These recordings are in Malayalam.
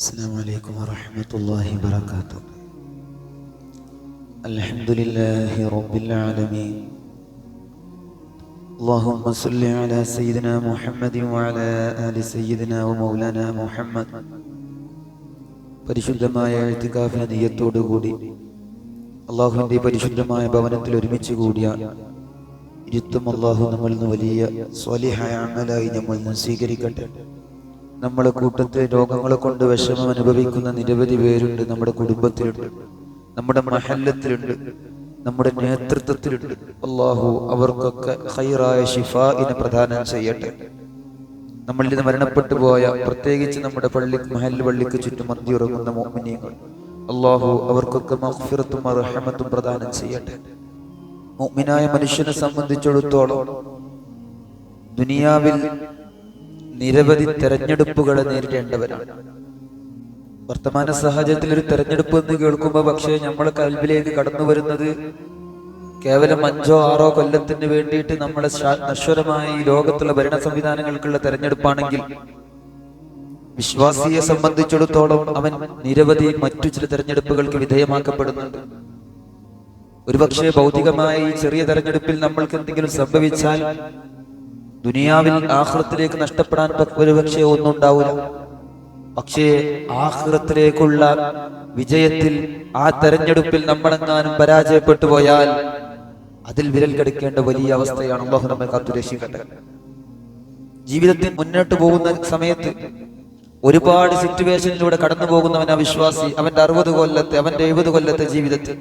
السلام عليكم ورحمة الله وبركاته الحمد لله رب العالمين اللهم صل على سيدنا محمد وعلى آل سيدنا ومولانا محمد പരിശുദ്ധമായ എഴുത്തുകാഫിന് നീയത്തോടുകൂടി അള്ളാഹുവിൻ്റെ പരിശുദ്ധമായ ഭവനത്തിൽ ഒരുമിച്ച് കൂടിയ ഇരുത്തും അള്ളാഹു നമ്മളിൽ നിന്ന് വലിയ സ്വലിഹായ അമലായി നമ്മൾ നിന്ന് സ്വീകരിക്കട്ടെ നമ്മുടെ കൂട്ടത്തെ രോഗങ്ങളെ കൊണ്ട് വിഷമം അനുഭവിക്കുന്ന നിരവധി പേരുണ്ട് നമ്മുടെ കുടുംബത്തിലുണ്ട്. നമ്മുടെ മഹല്ലത്തിലുണ്ട്. നമ്മുടെ നേതൃത്വത്തിലുണ്ട്. അള്ളാഹു അവർക്കൊക്കെ ഹൈറായ ഷിഫാഇനെ പ്രദാനം ചെയ്യട്ടെ. നമ്മളിൽ നിന്ന് മരണപ്പെട്ടു പോയ പ്രത്യേകിച്ച് നമ്മുടെ പള്ളി മഹൽ പള്ളിക്ക് ചുറ്റും മന്തി ഉറങ്ങുന്ന മോമിനിയങ്ങൾ അള്ളാഹു അവർക്കൊക്കെ മഹ്ഫിറത്തും അർഹമത്തും പ്രദാനം ചെയ്യട്ടെ. മുഅ്മിനായ മനുഷ്യനെ സംബന്ധിച്ചിടത്തോളം ദുനിയാവിൽ നിരവധി തെരഞ്ഞെടുപ്പുകൾ നേരിടേണ്ടവരാണ് വർത്തമാന സാഹചര്യത്തിൽ ഒരു തെരഞ്ഞെടുപ്പ് എന്ന് കേൾക്കുമ്പോൾ പക്ഷേ നമ്മളെ കൽവിലേക്ക് കടന്നു വരുന്നത് കേവലം അഞ്ചോ ആറോ കൊല്ലത്തിന് വേണ്ടിയിട്ട് നമ്മുടെ നശ്വരമായി ലോകത്തുള്ള ഭരണ സംവിധാനങ്ങൾക്കുള്ള തെരഞ്ഞെടുപ്പാണെങ്കിൽ വിശ്വാസിയെ സംബന്ധിച്ചിടത്തോളം അവൻ നിരവധി മറ്റു ചില തെരഞ്ഞെടുപ്പുകൾക്ക് വിധേയമാക്കപ്പെടുന്നുണ്ട്. ഒരുപക്ഷെ ഭൗതികമായ ചെറിയ തെരഞ്ഞെടുപ്പിൽ നമ്മൾക്ക് എന്തെങ്കിലും സംഭവിച്ചാൽ ദുനിയാവിൽ ആഹ്ലത്തിലേക്ക് നഷ്ടപ്പെടാൻ ഒരു ഒരുപക്ഷെ ഒന്നും ഉണ്ടാവില്ല. പക്ഷേ ആഹ്ലത്തിലേക്കുള്ള വിജയത്തിൽ ആ തെരഞ്ഞെടുപ്പിൽ നമ്മളെങ്ങാനും പരാജയപ്പെട്ടു പോയാൽ അതിൽ വിരൽ കടിക്കേണ്ട വലിയ അവസ്ഥയാണ് അള്ളാഹു നമ്മെ കാത്തുരക്ഷിക്കട്ടെ ജീവിതത്തിൽ മുന്നോട്ട് പോകുന്ന സമയത്ത് ഒരുപാട് സിറ്റുവേഷനിലൂടെ കടന്നു പോകുന്നവൻ അവിശ്വാസി അവന്റെ അറുപത് കൊല്ലത്തെ അവന്റെ എഴുപത് കൊല്ലത്തെ ജീവിതത്തിൽ.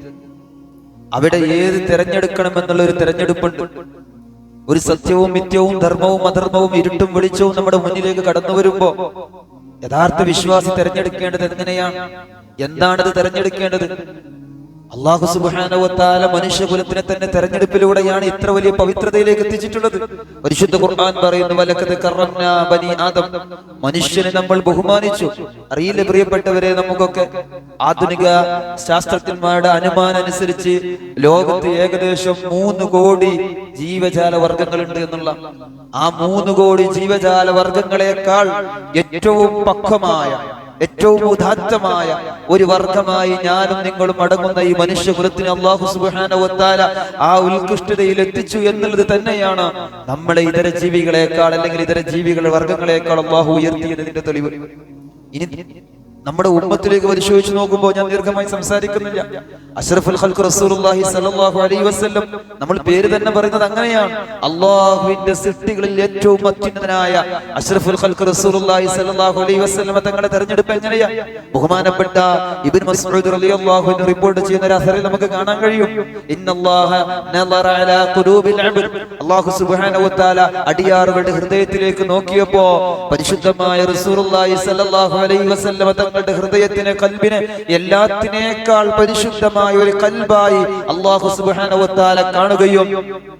അവിടെ ഏത് തിരഞ്ഞെടുക്കണമെന്നുള്ള ഒരു തിരഞ്ഞെടുപ്പുണ്ട്. ഒരു സത്യവും മിഥ്യവും ധർമ്മവും അധർമ്മവും ഇരുട്ടും വെളിച്ചവും നമ്മുടെ മുന്നിലേക്ക് കടന്നു വരുമ്പോ യഥാർത്ഥ വിശ്വാസി തെരഞ്ഞെടുക്കേണ്ടത് എങ്ങനെയാണ് എന്താണത് തെരഞ്ഞെടുക്കേണ്ടത്? അള്ളാഹു സുബാനവത്താല മനുഷ്യകുലത്തിനെ തന്നെ തെരഞ്ഞെടുപ്പിലൂടെയാണ് ഇത്ര വലിയ പവിത്രതയിലേക്ക് എത്തിച്ചിട്ടുള്ളത്. പരിശുദ്ധ ഖുർആൻ പറയുന്നു വലക്കത് കറംനാ ബനി ആദം. മനുഷ്യനെ നമ്മൾ ബഹുമാനിച്ചു. അറിയില്ല പ്രിയപ്പെട്ടവരെ നമുക്കൊക്കെ. ആധുനിക ശാസ്ത്രജ്ഞന്മാരുടെ അനുമാനം അനുസരിച്ച് ലോകത്ത് ഏകദേശം മൂന്ന് കോടി ജീവജാല വർഗങ്ങളുണ്ട് എന്നുള്ള. ആ മൂന്ന് കോടി ജീവജാല വർഗങ്ങളെക്കാൾ ഏറ്റവും പക്വമായ ഏറ്റവും ഉദാത്തമായ ഒരു വർഗമായി ഞാനും നിങ്ങളും അടങ്ങുന്ന ഈ മനുഷ്യകുലത്തിന് അള്ളാഹു സുബാനവത്താല ആ ഉത്കൃഷ്ടതയിൽ എത്തിച്ചു എന്നുള്ളത് തന്നെയാണ് നമ്മളെ ഇതര ജീവികളെക്കാൾ അല്ലെങ്കിൽ ഇതര ജീവികളുടെ വർഗങ്ങളെക്കാൾ അള്ളാഹു ഉയർത്തിയതിന്റെ തെളിവ്. ഇനി നമ്മുടെ ഉമ്മത്തിലേക്ക് പരിശോധിച്ച് നോക്കുമ്പോൾ ഞാൻ ദീർഘമായി സംസാരിക്കുന്നില്ല. അഷ്റഫുൽ ഖൽഖ് റസൂലുള്ളാഹി സ്വല്ലല്ലാഹു അലൈഹി വസല്ലം നമ്മൾ പേര് തന്നെ പറയുന്നത് അങ്ങനെയാണ്. അള്ളാഹുവിന്റെ സൃഷ്ടികളിൽ ഏറ്റവും അത്യുന്നതനായ അഷ്റഫുൽ റസൂലുള്ളാഹി സ്വല്ലല്ലാഹു അലൈഹി വസല്ലം തങ്ങളുടെ തെരഞ്ഞെടുപ്പ് എങ്ങനെയാ? ബഹുമാനപ്പെട്ട ഇബ്നു മസ്ഊദ് റിപ്പോർട്ട് ചെയ്യുന്ന ഒരു അസറിൽ നമുക്ക് കാണാൻ കഴിയും. ഇന്നല്ലാഹ നളറ അലാ ഖുലൂബിൽ അല്ലാഹു സുബ്ഹാനഹു അടിയാറുകളുടെ ഹൃദയത്തിലേക്ക് നോക്കിയപ്പോ പരിശുദ്ധമായ റസൂലുള്ളാഹി സ്വല്ലല്ലാഹു അലൈഹി വസല്ലം തങ്ങളുടെ ഹൃദയത്തിന് കൽബിന് എല്ലാത്തിനേക്കാൾ പരിശുദ്ധമായ ഒരു കൽബായി അള്ളാഹു സുബാനവത്താല കാണുകയും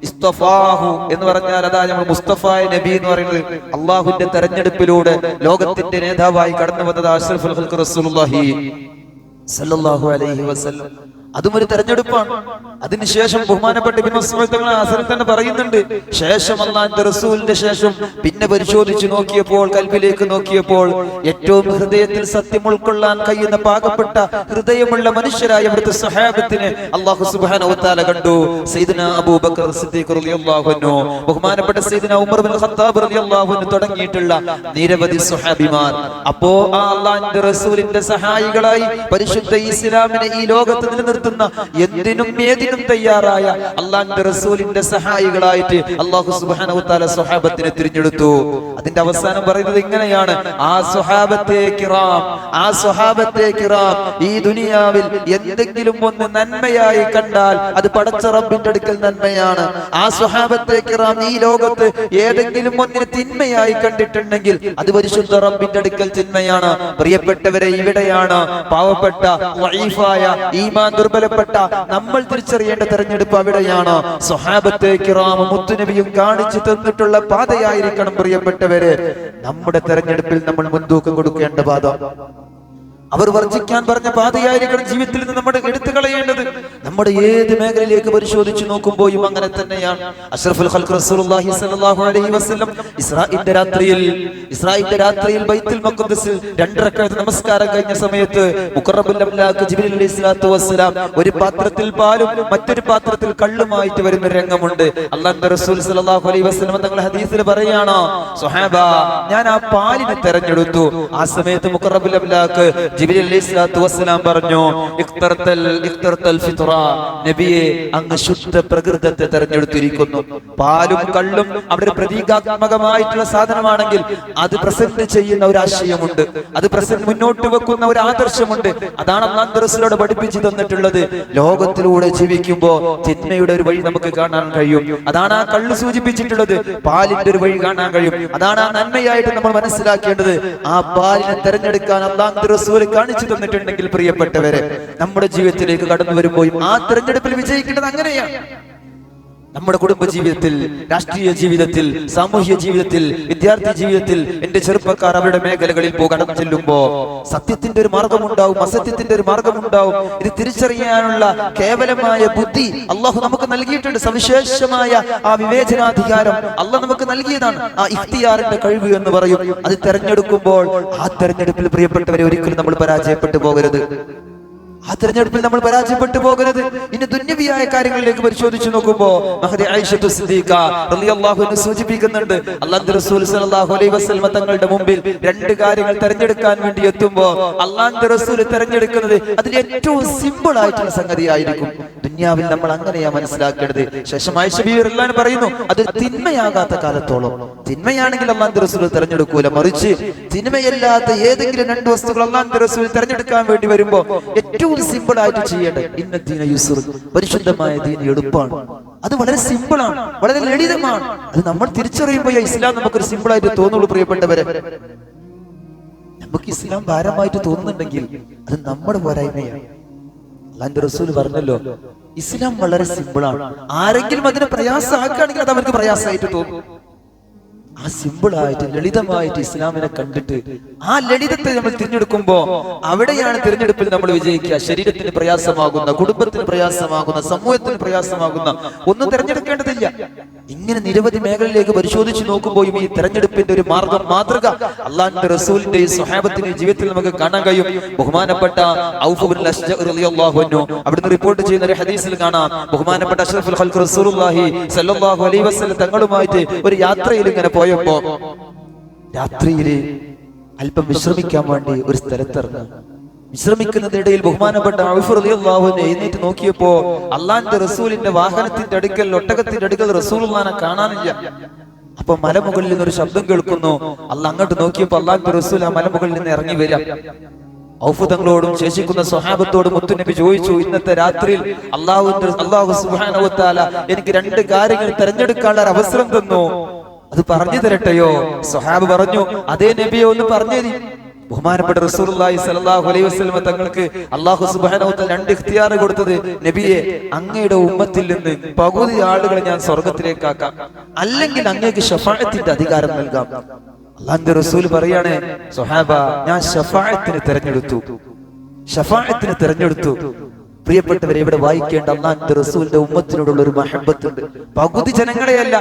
ഇസ്തഫാഹു എന്ന് പറഞ്ഞാൽ അതാ നമ്മൾ മുസ്തഫ നബി എന്ന് പറയുന്നത്. അള്ളാഹുവിന്റെ തെരഞ്ഞെടുപ്പിലൂടെ ലോകത്തിന്റെ നേതാവായി കടന്നു വന്നത് അഷ്റഫുൽ റസൂലുള്ളാഹി സല്ലല്ലാഹു അലൈഹി വസല്ലം. അതും ഒരു തെരഞ്ഞെടുപ്പാണ്. അതിനുശേഷം ബഹുമാനപ്പെട്ട തന്നെ പറയുന്നുണ്ട്. ശേഷം റസൂലിന്റെ ശേഷം പിന്നെ പരിശോധിച്ചു നോക്കിയപ്പോൾ കൽബിലേക്ക് നോക്കിയപ്പോൾ ഏറ്റവും ഹൃദയത്തിൽ സത്യം ഉൾക്കൊള്ളാൻ കഴിയുന്ന പാകപ്പെട്ട ഹൃദയമുള്ള മനുഷ്യരായ അവിടുത്തെ സഹാബത്തിനെ അള്ളാഹു വതആല കണ്ടു. അബൂബക്കർ ബഹുമാനപ്പെട്ട ഉമർ ബിൻ ഖത്താബ് തുടങ്ങിയിട്ടുള്ള നിരവധി സുഹാബിമാർ അപ്പോ ആ റസൂലിന്റെ സഹായികളായി പരിശുദ്ധ ഇസ്ലാമിനെ ഈ ലോകത്ത് നിലനിർത്തുന്ന എന്തിനും ഏതിനും തയ്യാറായ അള്ളാന്റെ റസൂലിന്റെ സഹായികളായിട്ട് അള്ളാഹു സുബ്ഹാനഹു തആല സ്വഹാബത്തിനെ തിരഞ്ഞെടുത്തു. അതിന്റെ അവസാനം പറയുന്നത് ഇങ്ങനെയാണ്. ആ സ്വഹാബത്തെ കിറാം ആ സ്വഹാബത്തെ കിറാം ഈ ദുനിയാവിൽ എന്തെങ്കിലും ഒന്ന് നന്മയായി കണ്ടാൽ അത് പടച്ച റബ്ബിന്റെ അടുക്കൽ നന്മയാണ്. ആ സ്വഹാബത്തെ കിറാം ഈ ലോകത്ത് ഏതെങ്കിലും ഒന്നിന് തിന്മയായി കണ്ടിട്ടുണ്ടെങ്കിൽ അത് പരിശുദ്ധ റബ്ബിന്റെ അടുക്കൽ തിന്മയാണ്. പ്രിയപ്പെട്ടവരെ ഇവിടെയാണ് പാവപ്പെട്ട വൈഫായ ഈമാൻ ദുർബലപ്പെട്ട നമ്മൾ തിരിച്ചറിയേണ്ട തെരഞ്ഞെടുപ്പ് അവിടെയാണ്. സ്വഹാബത്തെ കിറാം മുത്തുനബിയും കാണിച്ചു തന്നിട്ടുള്ള പാതയായിരിക്കണം പ്രിയപ്പെട്ടവര്. നമ്മുടെ തെരഞ്ഞെടുപ്പിൽ നമ്മൾ മുൻതൂക്കം കൊടുക്കേണ്ട പാത. അവർ വർജിക്കാൻ പറഞ്ഞ പാതയായിരിക്കണം ജീവിതത്തിൽ നിന്ന് നമ്മുടെ എടുത്തു കളയേണ്ടത്. നമ്മുടെ ഏത് മേഖലയിലേക്ക് പരിശോധിച്ചു നോക്കുമ്പോഴും അങ്ങനെ തന്നെയാണ്. അഷ്റഫുൽ ഖൽഖ് റസൂലുള്ളാഹി സ്വല്ലല്ലാഹു അലൈഹി വസല്ലം ഇസ്രാഇന്റെ രാത്രിയിൽ ഇസ്രായിന്റെ രാത്രിയിൽ ബൈത്തുൽ മഖ്ദസിൽ രണ്ട് റക്അത്ത് നമസ്കാരം കഴിഞ്ഞ സമയത്ത് വസ്സലാം ഒരു പാത്രത്തിൽ പാലും മറ്റൊരു പാത്രത്തിൽ കള്ളുമായിട്ട് വരുന്ന രംഗമുണ്ട്. അള്ളാഹുവിന്റെ റസൂൽ സ്വല്ലല്ലാഹു അലൈഹി വസല്ലം തങ്ങൾ ഹദീസിൽ പറയാണോ സ്വഹാബ ഞാൻ ആ പാലിനെ തെരഞ്ഞെടുത്തു. ആ സമയത്ത് മുഖറബുൽ അംലാക്ക് പറഞ്ഞു നബിയെ അങ്ങ് ശുദ്ധ പ്രകൃതത്തെ തെരഞ്ഞെടുത്തിരിക്കുന്നു. പാലും കള്ളും അവിടെ പ്രതീകാത്മകമായിട്ടുള്ള സാധനമാണെങ്കിൽ അത് പ്രസന്റ് ചെയ്യുന്ന ഒരു ആശയമുണ്ട്. അത് പ്രസന്റ് മുന്നോട്ട് വെക്കുന്ന ഒരു ആദർശമുണ്ട്. അതാണ് അന്നാന്തരസിലൂടെ പഠിപ്പിച്ചു തന്നിട്ടുള്ളത്. ലോകത്തിലൂടെ ജീവിക്കുമ്പോ ചിത്മയുടെ ഒരു വഴി നമുക്ക് കാണാൻ കഴിയും. അതാണ് ആ കള്ള് സൂചിപ്പിച്ചിട്ടുള്ളത്. പാലിന്റെ ഒരു വഴി കാണാൻ കഴിയും. അതാണ് ആ നന്മയായിട്ട് നമ്മൾ മനസ്സിലാക്കേണ്ടത്. ആ പാലിനെ തെരഞ്ഞെടുക്കാൻ അള്ളാഹു റസൂൽ കാണിച്ചു തന്നിട്ടുണ്ടെങ്കിൽ പ്രിയപ്പെട്ടവരെ നമ്മുടെ ജീവിതത്തിലേക്ക് കടന്നു വരുമ്പോൾ ആ തിരഞ്ഞെടുപ്പിൽ വിജയിക്കേണ്ടത് അങ്ങനെയാണ്. നമ്മുടെ കുടുംബ ജീവിതത്തിൽ രാഷ്ട്രീയ ജീവിതത്തിൽ സാമൂഹ്യ ജീവിതത്തിൽ വിദ്യാർത്ഥി ജീവിതത്തിൽ എന്റെ ചെറുപ്പക്കാർ അവരുടെ മേഖലകളിൽ പോകണം ചെല്ലുമ്പോ സത്യത്തിന്റെ ഒരു മാർഗമുണ്ടാവും അസത്യത്തിന്റെ ഒരു മാർഗമുണ്ടാവും. ഇത് തിരിച്ചറിയാനുള്ള കേവലമായ ബുദ്ധി അള്ളാഹു നമുക്ക് നൽകിയിട്ടുണ്ട്. സവിശേഷമായ ആ വിവേചനാധികാരം അള്ളാഹ് നമുക്ക് നൽകിയതാണ്. ആ ഇഫ്തിയാറിന്റെ കഴിവ് എന്ന് പറയും. അത് തെരഞ്ഞെടുക്കുമ്പോൾ ആ തെരഞ്ഞെടുപ്പിൽ പ്രിയപ്പെട്ടവരെ ഒരിക്കലും നമ്മൾ പരാജയപ്പെട്ടു പോകരുത്. ആ തെരഞ്ഞെടുപ്പിൽ നമ്മൾ പരാജയപ്പെട്ടു പോകരുത്. ഇനി ദുന്യവിയായ കാര്യങ്ങളിലേക്ക് പരിശോധിച്ചു നോക്കുമ്പോ സൂചിപ്പിക്കുന്നുണ്ട്. സല്ലല്ലാഹു അലൈഹി വസല്ലമ തങ്ങളുടെ മുമ്പിൽ രണ്ട് കാര്യങ്ങൾ തെരഞ്ഞെടുക്കാൻ വേണ്ടി എത്തുമ്പോ അള്ളാഹു റസൂൽ തെരഞ്ഞെടുക്കുന്നത് അതിൽ ഏറ്റവും സിമ്പിൾ ആയിട്ടുള്ള സംഗതി ആയിരിക്കും ദുന്യാവിൽ നമ്മൾ അങ്ങനെയാ മനസ്സിലാക്കേണ്ടത്. ശേഷം ആയിഷ ബീവി പറയുന്നു അത് തിന്മയാകാത്ത കാലത്തോളം. തിന്മയാണെങ്കിൽ അള്ളാഹു റസൂൽ തെരഞ്ഞെടുക്കൂല. മറിച്ച് തിന്മയല്ലാത്ത ഏതെങ്കിലും രണ്ട് വസ്തുക്കൾ അള്ളാഹു റസൂൽ തെരഞ്ഞെടുക്കാൻ വേണ്ടി വരുമ്പോ ഏറ്റവും സിമ്പിൾ ആയിട്ട് ചെയ്യേണ്ടത് ഇന്ന ദീന യുസുർ. പരിശുദ്ധമായ ദീന എളുപ്പമാണ് അത് വളരെ സിമ്പിൾ ആണ് വളരെ ലളിതമാണ്. അത് നമ്മൾ തിരിച്ചറിയുമ്പോൾ ഇസ്ലാം നമുക്കൊരു സിമ്പിൾ ആയിട്ട് തോന്നുള്ളൂ പ്രിയപ്പെട്ടവരെ. നമുക്ക് ഇസ്ലാം ഭാരമായിട്ട് തോന്നുന്നുണ്ടെങ്കിൽ അത് നമ്മുടെ പോരായ്മയാണ്. അള്ളാന്റെ റസൂൽ പറഞ്ഞല്ലോ ഇസ്ലാം വളരെ സിമ്പിളാണ്. ആരെങ്കിലും അതിനെ പ്രയാസമാക്കുകയാണെങ്കിൽ അത് അവർക്ക് പ്രയാസമായിട്ട് തോന്നും. ആ സിമ്പിൾ ആയിട്ട് ലളിതമായിട്ട് ഇസ്ലാമിനെ കണ്ടിട്ട് ആ ലളിതത്തെ നമ്മൾ തിരഞ്ഞെടുക്കുമ്പോ അവിടെയാണ് തിരഞ്ഞെടുപ്പിൽ നമ്മൾ വിജയിക്കുക. ശരീരത്തിന് പ്രയാസമാകുന്ന കുടുംബത്തിന് പ്രയാസമാകുന്ന സമൂഹത്തിന് പ്രയാസമാകുന്ന ഒന്നും തിരഞ്ഞെടുക്കേണ്ടതില്ല. ഇങ്ങനെ നിരവധി മേഖലയിലേക്ക് പരിശോധിച്ച് നോക്കുമ്പോഴും ഈ തെരഞ്ഞെടുപ്പിന്റെ ഒരു മാർഗം മാതൃക അള്ളാഹിന്റെ റസൂലിന്റെ സ്വഹാബത്തിന്റെ ജീവിതത്തിൽ നമുക്ക് കാണാൻ കഴിയും. ബഹുമാനപ്പെട്ട അവിടുന്ന് റിപ്പോർട്ട് ചെയ്യുന്ന ഒരു ഹദീസിൽ കാണാം. ബഹുമാനപ്പെട്ട അഷ്റഫുൽ തങ്ങളുമായിട്ട് ഒരു യാത്രയിൽ ഇങ്ങനെ പോയപ്പോ രാത്രിയിൽ അല്പം വിശ്രമിക്കാൻ വേണ്ടി ഒരു സ്ഥലത്തിറങ്ങി വിശ്രമിക്കുന്നതിനിടയിൽ ബഹുമാനപ്പെട്ട എഴുന്നേറ്റ് നോക്കിയപ്പോ അള്ളാന്റെ റസൂലിന്റെ വാഹനത്തിന്റെ അടുക്കൽ ഒട്ടകത്തിന്റെ അടുക്കൽ റസൂലുള്ളാനെ കാണാനില്ല. അപ്പൊ മലമുകളിൽ നിന്ന് ഒരു ശബ്ദം കേൾക്കുന്നു. അല്ല അങ്ങോട്ട് നോക്കിയപ്പോ അള്ളാന്റെ റസൂൽ ആ മലമുകളിൽ നിന്ന് ഇറങ്ങി വരാം. ഔഫുദങ്ങളോടും ശേഷിക്കുന്ന സ്വഹാബത്തോടും മുത്തുനബി ചോദിച്ചു ഇന്നത്തെ രാത്രിയിൽ അള്ളാഹു അള്ളാഹു സുഹാനവത്താല എനിക്ക് രണ്ട് കാര്യങ്ങൾ തെരഞ്ഞെടുക്കാനുള്ള അവസരം തന്നു. അത് പറഞ്ഞു തരട്ടെയോ? സൊഹാബ് പറഞ്ഞു അതേ നബിയെ ഒന്ന് പറഞ്ഞു ബഹുമാനപ്പെട്ട റസൂലുള്ളാഹി സ്വല്ലല്ലാഹു അലൈഹി വസല്ലം തങ്ങൾക്ക് വ തആല രണ്ട് ഇഖ്തിയാർ കൊടുത്തത്. നബിയെ അങ്ങയുടെ ഉമ്മത്തിൽ നിന്ന് പകുതി ആളുകളെ ഞാൻ സ്വർഗത്തിലേക്കാക്കാം അല്ലെങ്കിൽ അങ്ങേക്ക് ഷഫാഅത്തിന്റെ അധികാരം നൽകാം. അള്ളാന്റെ റസൂൽ പറയാണ് സ്വഹാബ ഞാൻ ഷഫാഅത്തിന് തിരഞ്ഞെടുത്തു. ഷഫാഅത്തിന് തെരഞ്ഞെടുത്തു. പ്രിയപ്പെട്ടവരെ ഇവിടെ വായിക്കേണ്ട അള്ളാഹിന്റെ റസൂലിന്റെ ഉമ്മത്തിനോടുള്ള ഒരു മഹബത്തുണ്ട്. പകുതി ജനങ്ങളെയല്ല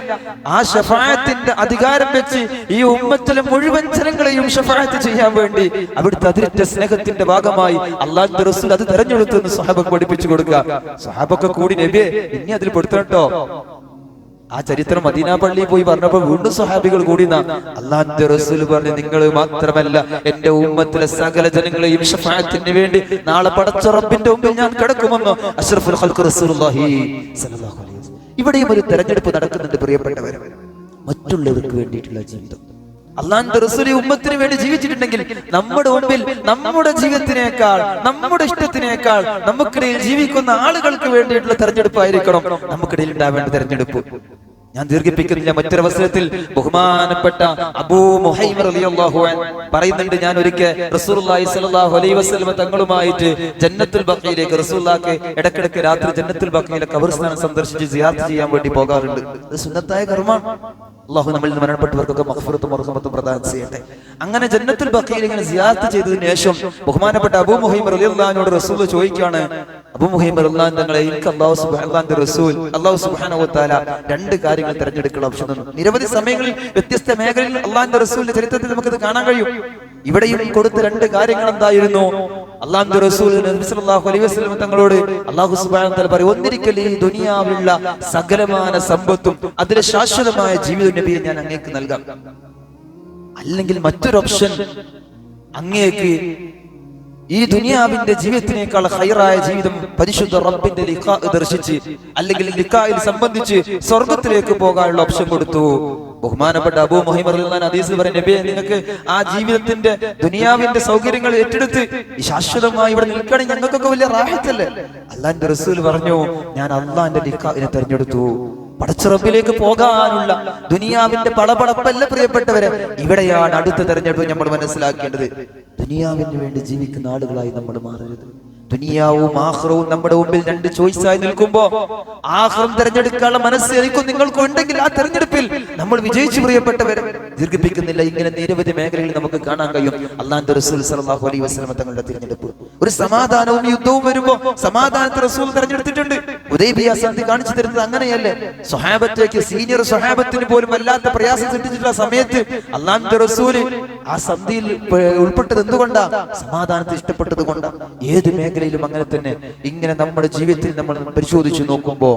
ആ ഷഫായത്തിന്റെ അധികാരം വെച്ച് ഈ ഉമ്മത്തിലെ മുഴുവൻ ജനങ്ങളെയും ഷഫായത്ത് ചെയ്യാൻ വേണ്ടി അവിടുത്തെ അതിരറ്റ സ്നേഹത്തിന്റെ ഭാഗമായി അള്ളാഹിന്റെ റസൂൽ അത് തെരഞ്ഞെടുത്തു സഹാബക്ക് പഠിപ്പിച്ചു കൊടുക്കുക. സ്വഹാബൊക്കെ കൂടി നബിയെ ഇനി അതിൽ പെടുത്തട്ടോ ആ ചരിത്രം മദീന പള്ളിയിൽ പോയി പറഞ്ഞപ്പോ വീണ്ടും സ്വഹാബികൾ കൂടി അള്ളാന്റെ റസൂൽ പറഞ്ഞു നിങ്ങൾ മാത്രമല്ല എന്റെ ഉമ്മത്തിലെ സകല ജനങ്ങളെയും ഷഫാത്തിന് വേണ്ടി നാളെ പടച്ച റബ്ബിന്റെ മുമ്പിൽ ഞാൻ കിടക്കുമെന്ന് അഷ്റഫുൽ റസൂലുള്ളാഹി. ഇവിടെയും ഒരു തെരഞ്ഞെടുപ്പ് നടക്കുന്നുണ്ട് പ്രിയപ്പെട്ടവർ മറ്റുള്ളവർക്ക് വേണ്ടിയിട്ടുള്ള ജീവിതം. അള്ളാന്റെ റസൂലി ഉമ്മത്തിന് വേണ്ടി ജീവിച്ചിട്ടുണ്ടെങ്കിൽ നമ്മുടെ മുമ്പിൽ നമ്മുടെ ജീവിതത്തിനേക്കാൾ നമ്മുടെ ഇഷ്ടത്തിനേക്കാൾ നമുക്കിടയിൽ ജീവിക്കുന്ന ആളുകൾക്ക് വേണ്ടിയിട്ടുള്ള തെരഞ്ഞെടുപ്പായിരിക്കണം നമുക്കിടയിൽ ഉണ്ടാവേണ്ട തെരഞ്ഞെടുപ്പ്. ഞാൻ ദീർഘിപ്പിക്കുന്നില്ല. മറ്റൊരവസരത്തിൽ ബഹുമാനപ്പെട്ട അബൂ പറയുന്നുണ്ട് ഞാൻ ഒരിക്കൽ അലൈഹി വസല്ലം തങ്ങളുമായിട്ട് ജന്നത്തുൽ ബക്കയിലേക്ക് റസൂല്ലാക്ക് ഇടക്കിടക്ക് രാത്രി ജന്നത്തുൽ ബക്കയിലെ കബർസ്ഥാനം സന്ദർശിച്ച് സിയാറത്ത് ചെയ്യാൻ വേണ്ടി പോകാറുണ്ട്. ഇത് സുന്നത്തായ കർമ്മമാണ്. അള്ളാഹു നമ്മളിൽ നിന്ന് മരണപ്പെട്ടവർക്കൊക്കെ മഹഫുറത്തും മറുഹമത്തും പ്രദാനം ചെയ്യട്ടെ. അങ്ങനെ ജന്നത്തുൽ ബക്കയിൽ ഇങ്ങനെ ജിയാർത്ത് ചെയ്തതിനു ശേഷം ബഹുമാനപ്പെട്ട അബൂ മുഹൈമർ റളിയല്ലാഹുവിനോട് റസൂൽ ചോദിക്കുകയാണ് അബൂ മുഹൈമർ റളിയല്ലാഹു തങ്ങളെ എനിക്ക് അല്ലാഹു സുബ്ഹാനഹു റസൂൽ അല്ലാഹു സുബ്ഹാനഹു വതആല രണ്ട് കാര്യങ്ങൾ തിരഞ്ഞെടുക്കണം ഓപ്ഷൻ നിരവധി സമയങ്ങളിൽ വ്യത്യസ്ത മേഖലയിൽ അള്ളാഹിന്റെ റസൂലിന്റെ ചരിത്രത്തിൽ നമുക്കത് കാണാൻ കഴിയും. ഇവിടെയും കൊടുത്ത രണ്ട് കാര്യങ്ങൾ എന്തായിരുന്നു? അള്ളാഹു റസൂൽ നബി സല്ലല്ലാഹു അലൈഹി വസല്ലം തങ്ങളോട് അല്ലാഹു സുബ്ഹാനഹു തആല പറയും ഒന്നിരിക്കൽ ഈ ദുനിയാവിലുള്ള സകലമായ സമ്പത്തും അതിലെ ശാശ്വതമായ ജീവിത നബിയെ ഞാൻ അങ്ങേക്ക് നൽകാം. അല്ലെങ്കിൽ മറ്റൊരു ഓപ്ഷൻ അങ്ങേക്ക് ഈ ദുനിയാവിന്റെ ജീവിതത്തിനേക്കാൾ ഹൈറായ ജീവിതം പരിശുദ്ധ റബ്ബിന്റെ ലിഖാ ദർശിച്ച് അല്ലെങ്കിൽ ലിഖായിൽ സംബന്ധിച്ച് സ്വർഗത്തിലേക്ക് പോകാനുള്ള ഓപ്ഷൻ കൊടുത്തു. ബഹുമാനപ്പെട്ട അബൂ ഹദീസ് പറയും നബിയെ നിങ്ങൾക്ക് ആ ജീവിതത്തിന്റെ ദുനിയാവിന്റെ സൗകര്യങ്ങൾ ഏറ്റെടുത്ത് ശാശ്വതമായി ഇവിടെ നിൽക്കണേ ഞങ്ങൾക്കൊക്കെ വലിയ റാഹത്തല്ലേ? അള്ളാന്റെ റസൂൽ പറഞ്ഞു ഞാൻ അള്ളാന്റെ ലിഖാവിനെ തെരഞ്ഞെടുത്തു. പടച്ചുറപ്പിലേക്ക് പോകാനുള്ള ദുനിയാവിന്റെ പടപടപ്പല്ല പ്രിയപ്പെട്ടവരെ. ഇവിടെയാണ് അടുത്ത തെരഞ്ഞെടുപ്പ് നമ്മൾ മനസ്സിലാക്കേണ്ടത്. ദുനിയാവിന് വേണ്ടി ജീവിക്കുന്ന ആളുകളായി നമ്മൾ മാറരുത്. ദുനിയാവും ആഹ്റവും നമ്മുടെ മുമ്പിൽ രണ്ട് ചോയ്സ് ആയി നിൽക്കുമ്പോ ആഹ്റം തെരഞ്ഞെടുക്കാനുള്ള മനസ്സ് എനിക്കും നിങ്ങൾക്കും ഉണ്ടെങ്കിൽ ആ തെരഞ്ഞെടുപ്പിൽ നമ്മൾ വിജയിച്ചു പ്രിയപ്പെട്ടവരെ ദീർഘിപ്പിക്കുന്നില്ല. ഇങ്ങനെ നിരവധി മേഖലകളിൽ നമുക്ക് കാണാൻ കഴിയും. അള്ളാന്റെ റസൂൽ സല്ലല്ലാഹു അലൈ വസ്ലമ തങ്ങളുടെ തിരഞ്ഞെടുപ്പ്. ഒരു സമാധാനവും യുദ്ധവും വരുമ്പോ സമാധാനത്തെ റസൂൽ തെരഞ്ഞെടുത്തിട്ടുണ്ട്. ഉദയബിയ സന്ധി കാണിച്ചു തരുന്നത് അങ്ങനെയല്ലേ? സ്വഹാബത്തേക്ക് സീനിയർ സ്വഹാബത്തിന് പോലും വല്ലാത്ത പ്രയാസം സൃഷ്ടിച്ചിട്ടുള്ള സമയത്ത് അള്ളാന്റെ റസൂൽ ആ സന്ധിയിൽ ഉൾപ്പെട്ടത് എന്തുകൊണ്ടാ? സമാധാനത്തെ ഇഷ്ടപ്പെട്ടത് കൊണ്ടാ. ഏത് മേഖലയിലും അങ്ങനെ തന്നെ. ഇങ്ങനെ നമ്മുടെ ജീവിതത്തിൽ നമ്മൾ പരിശോധിച്ചു നോക്കുമ്പോ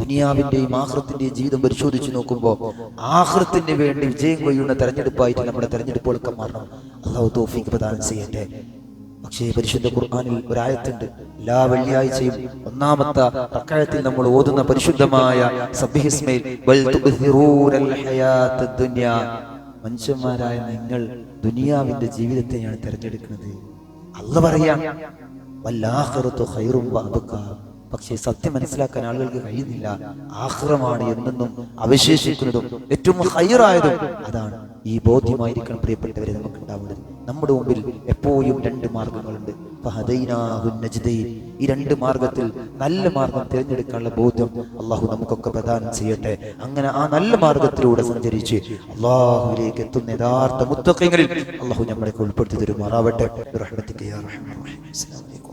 ദുനിയാവിന്റെയും ആഹൃത്തിന്റെയും ജീവിതം പരിശോധിച്ചു നോക്കുമ്പോൾ ആഹൃത്തിന് വേണ്ടി വിജയം കൊയ്യുന്ന തെരഞ്ഞെടുപ്പായിട്ട് നമ്മുടെ തെരഞ്ഞെടുപ്പുകളൊക്കെ മാറണം. അള്ളാഹു തോഫിക്ക് പ്രദാനം ചെയ്യട്ടെ. പക്ഷേ പരിശുദ്ധ ഖുർആനിൽ ഒരായത്തുണ്ട്. എല്ലാ വെള്ളിയാഴ്ചയും ഒന്നാമത്തെ അക്കാലത്തിൽ നമ്മൾ ഓതുന്ന പരിശുദ്ധമായ മനുഷ്യന്മാരായ നിങ്ങൾ ദുനിയാവിന്റെ ജീവിതത്തെയാണ് തെരഞ്ഞെടുക്കുന്നത്. അല്ല പറയാം വല്ലാഹറത്തു ഹൈറും വഅബ്ഖ പക്ഷേ സത്യം മനസ്സിലാക്കാൻ ആളുകൾക്ക് കഴിയുന്നില്ല. ആഹ്റമാണ് എന്നെന്നും അവശേഷിക്കുന്നതും ഏറ്റവും ഹൈറായതും അതാണ് ഈ ബോധ്യമായിരിക്കണം പ്രിയപ്പെട്ടവരെ നമുക്ക് ഉണ്ടാവേണ്ടത് നമ്മുടെ മുമ്പിൽ എപ്പോഴും രണ്ട് മാർഗങ്ങളുണ്ട്. ഈ രണ്ട് മാർഗത്തിൽ നല്ല മാർഗം തിരഞ്ഞെടുക്കാനുള്ള ബോധ്യം അള്ളാഹു നമുക്കൊക്കെ പ്രദാനം ചെയ്യട്ടെ. അങ്ങനെ ആ നല്ല മാർഗത്തിലൂടെ സഞ്ചരിച്ച് അള്ളാഹുലേക്ക് എത്തുന്ന യഥാർത്ഥ മുത്തക്കങ്ങളിൽ അള്ളാഹു നമ്മളെ ഉൾപ്പെടുത്തി തരുമാറാവട്ടെ. അസ്സലാമു അലൈക്കും.